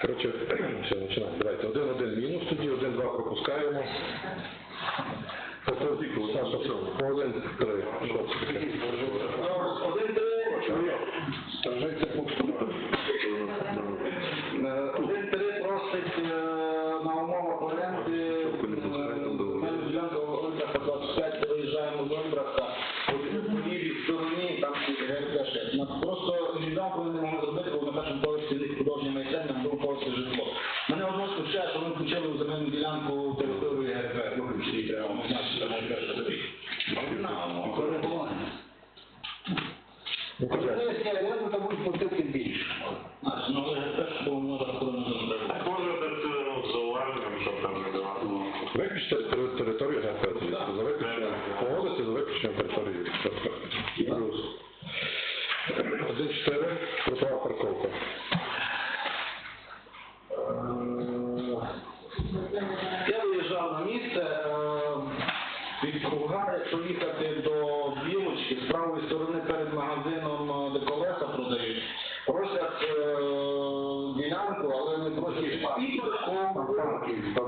Коротше, все, починаємо. Давайте. Один-один мінус тоді, один-два пропускаємо. По полтику, Саша, все. Один-три. Що?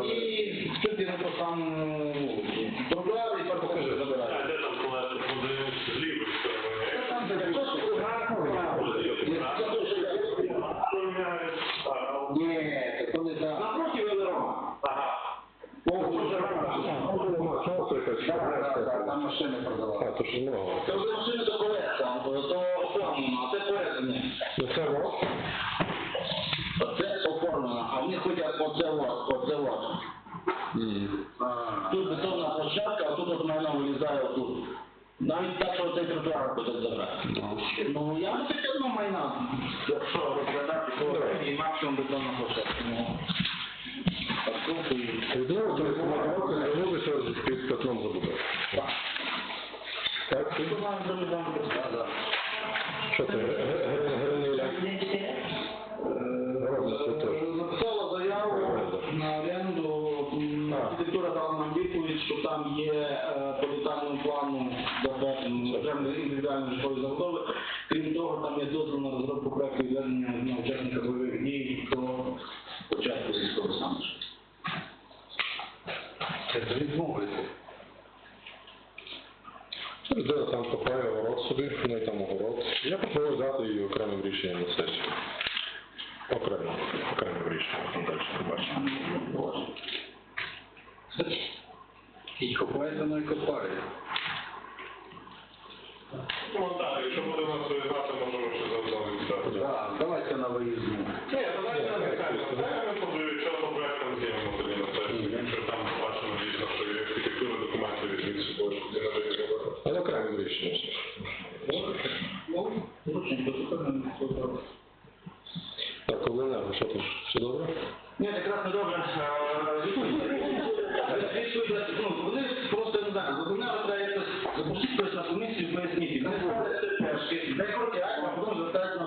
І чуть не то сам так, що цей тротуар хочуть забрати. Ну, я не хотів майна. Якщо розглядати, то і максимум бетонна площадка. Ну, парковку забудови. Крім того, там є дозвіл на розробку проекту відведення на учасника бойових дій до початку військового стану. Це відмовити. Людина там копає город собі, в неї там огород. Я пропоную взяти її окремим рішенням на сесію. Окремо, окремим рішенням, там далі побачимо. І копається, ну і копає. Ну так, якщо буде нас визнати, можемо ще заодно віддати. Так, давайте на виїзну. Ні, давайте не кажемо. Давайте ми подивимося, що по проектам зробимо тоді на сесії. Якщо там бачимо дійсно, що є архітектура документів від собою, що не визнати. Але окремим рішенням. Ну, зручненько, супер. Так, Оленерго, що там? Все добре? Ні, якраз не добре. Ну, вони просто не знаю, виконали треба запустити комісію, пояснити. Вони ставлять ТПшки, дай крокять, а потім звертаються на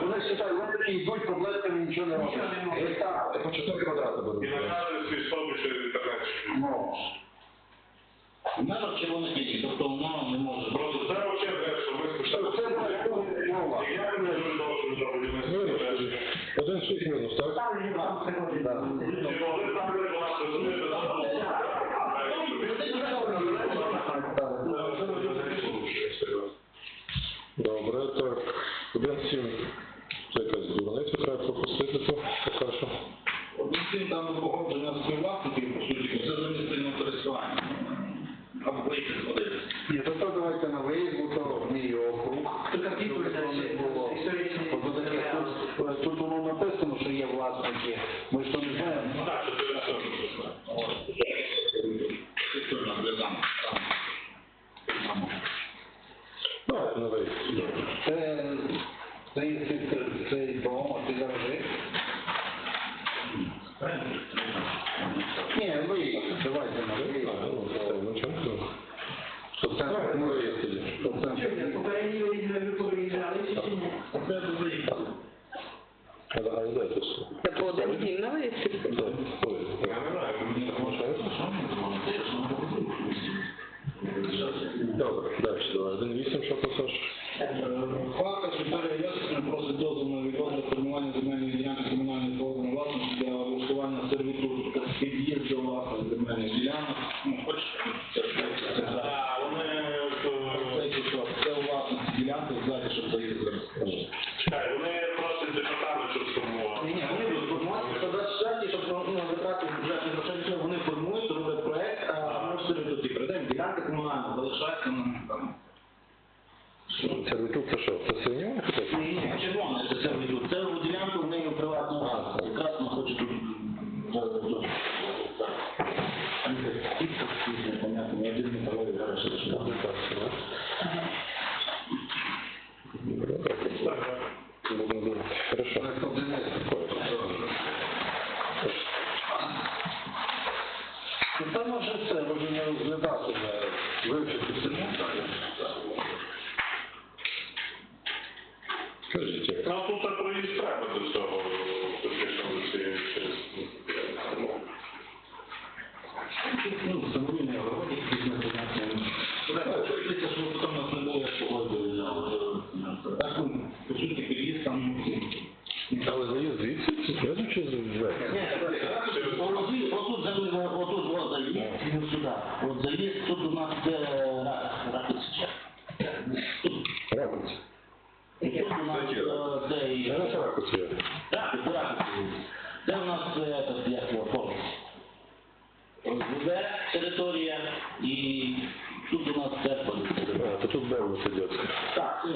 Вони считають, вони йдуть проблеми, нічого не роблять. Гектар, по 4 квадрати беруть. І наказують свій собі через інтернет. Ну. У мене червоних ліній, тобто воно не може. Просто це те, що ми спочатку. Я не дуже того, що ми зробили Мінус тоді. Один шість мінус, так? Добре, так. Один Так, 1,7. Thank. It's a Ясного Фонду. Розведе територія і тут у нас церква. А, то тут Беус йде. Так.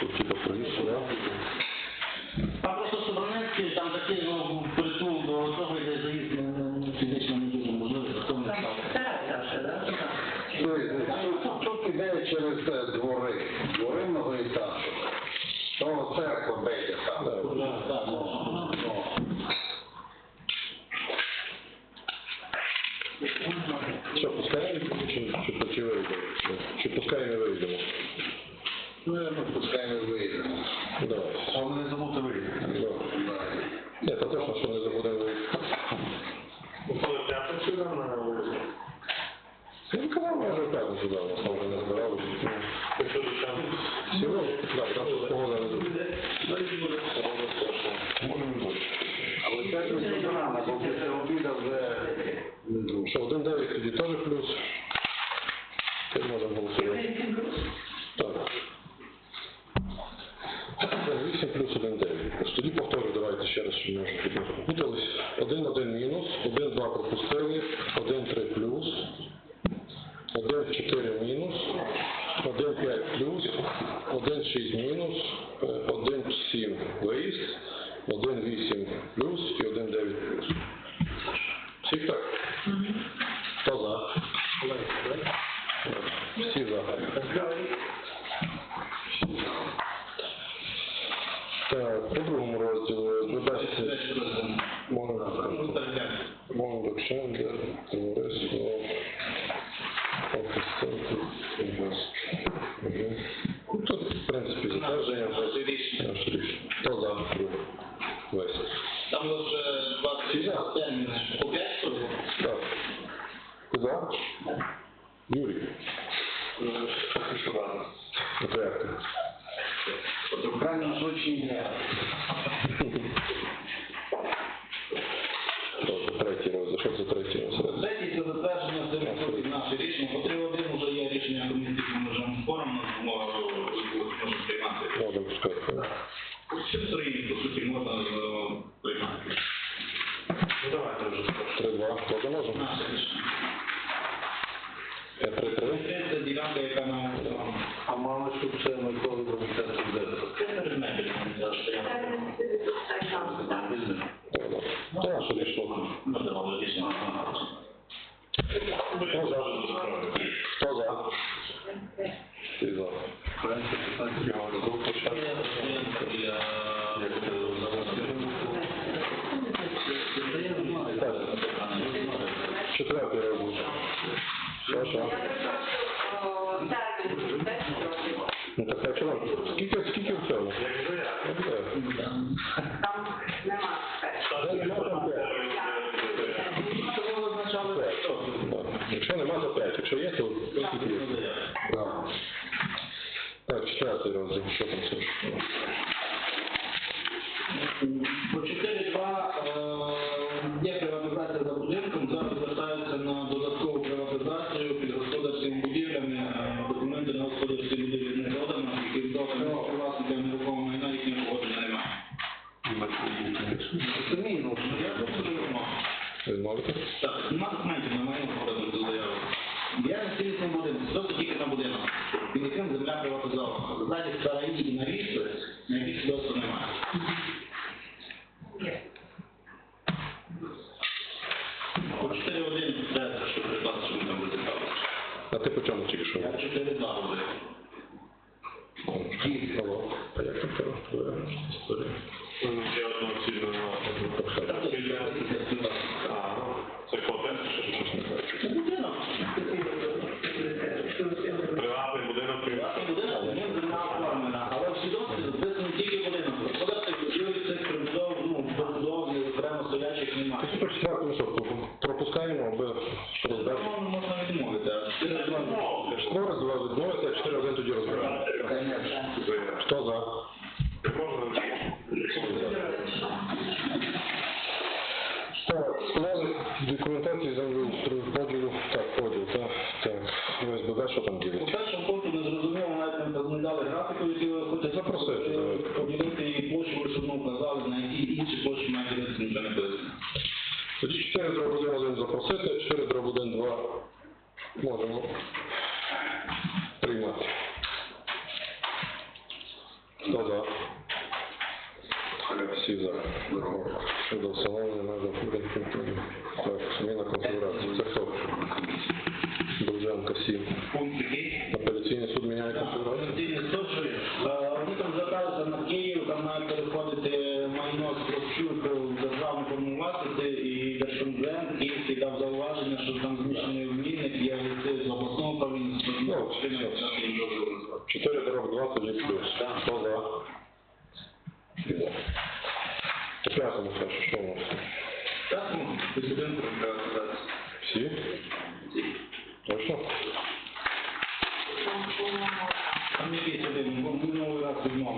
Тут типа проїзд, да? А просто Собранецький там такий, ну, не не забути вийти. Да. Точно, что не забуде вийти. Коли п'ятницю нам на вулиці? Він казав, що п'ятницю дав, що вже не збирав. Excuse me. Tam może bardziej na ten objazd albo... Tak. Kto? Juri. No to jak to? Branie rzuci nie. Шевченко, Якщо нема, то 5. Якщо є, то 5 Так, читайте розділ, що там все. such a good novel. Якщо розмовляється, я 4 години тоді Конечно. Хто за? Так, документации за землі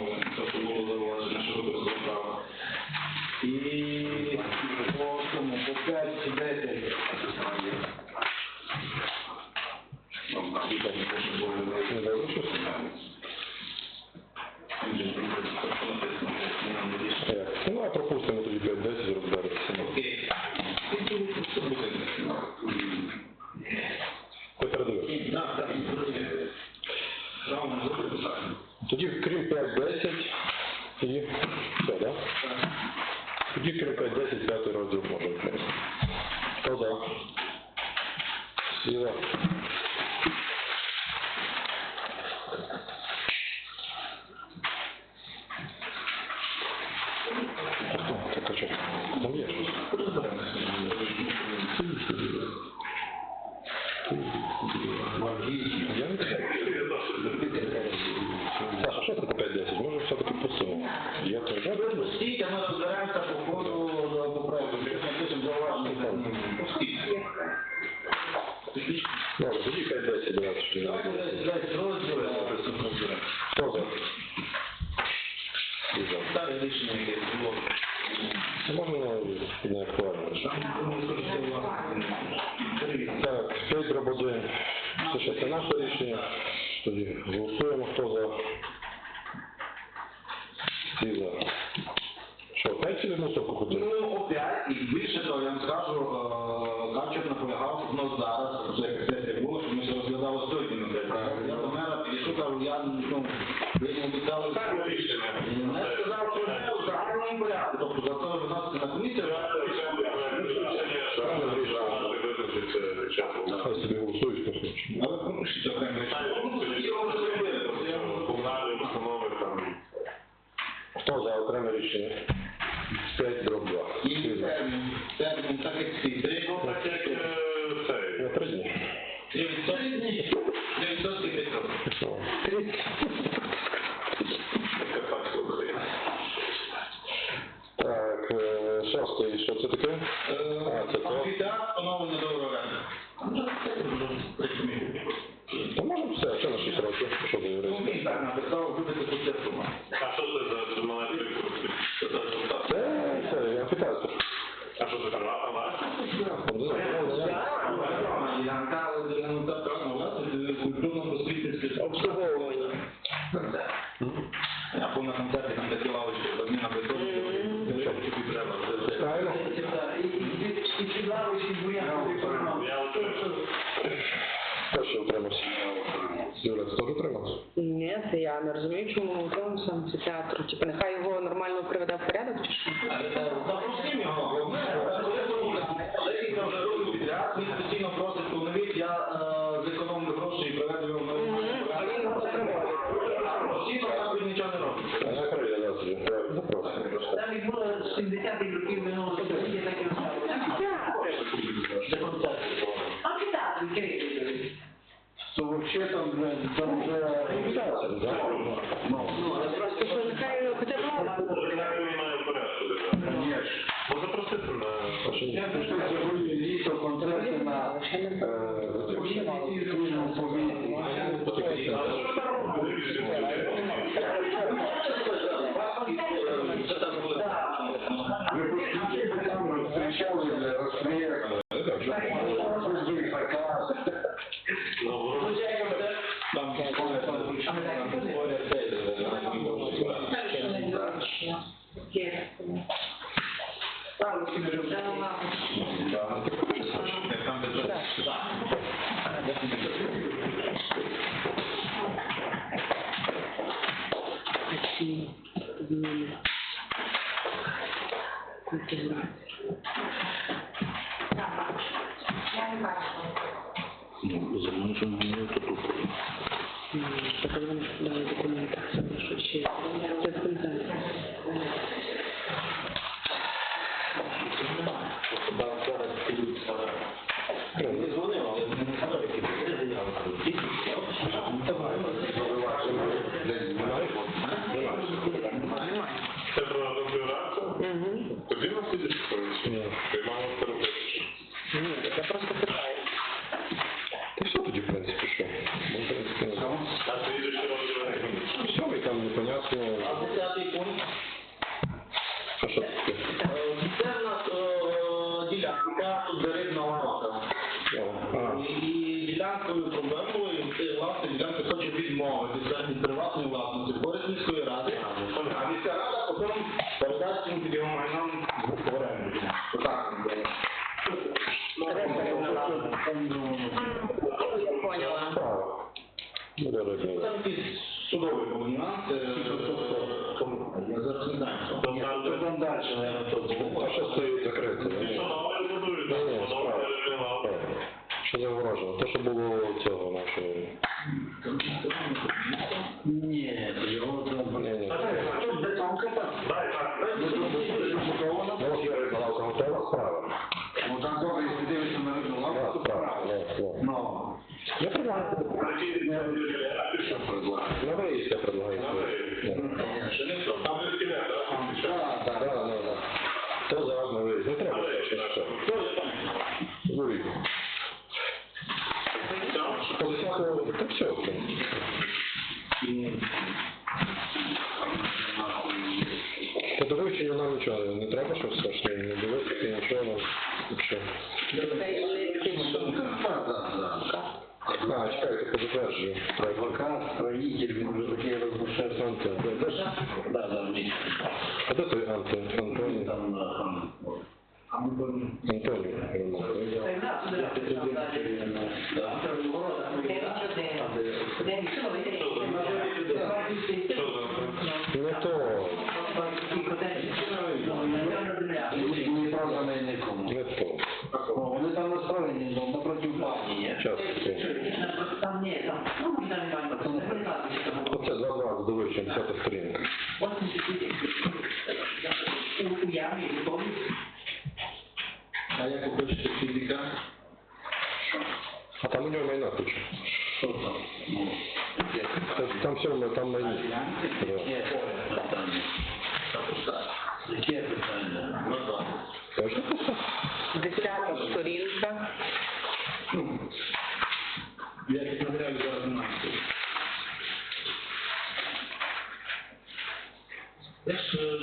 замовлення, тобто було зауваження щодо права. І по 5-10 оформлено і не. Так, Федро буде. Все ще це наше рішення. Тоді голосуємо, хто за. Всі за. Що, опять сюди мусор походу? рішення. 5 років. І термін, термін так як всі три просить поновіть, я е, зекономлю гроші і приведу його в нову. Не роблять. Вообще там, блядь, там вже... Ну, просто що нехай хоча б раз. Може, просити е, на... Я пішов, Grazie. Chile, правильно. Ну так добре, якщо дивишся на рибну лавку, то правильно. Ну. Я предлагаю. Що предлагаю? Я боюсь, я предлагаю. Ще не все. Там не скидає, так? Так, так, так. То зараз ми. Не треба. же, адвокат, строитель, может быть, я разрушаю сам Да, да, Вот это Анте, Антоний. Антоний. Антоний. Да. внимание. Сейчас. Там нет, там, ну, мы там не Оце два образи, диви, 70 сторінка. Ось у ямі, у домі. А як ви хочете фізика? А там у нього майна куча. Що там? Там, там все одно, там майна. Яке питання? Десята сторінка. Я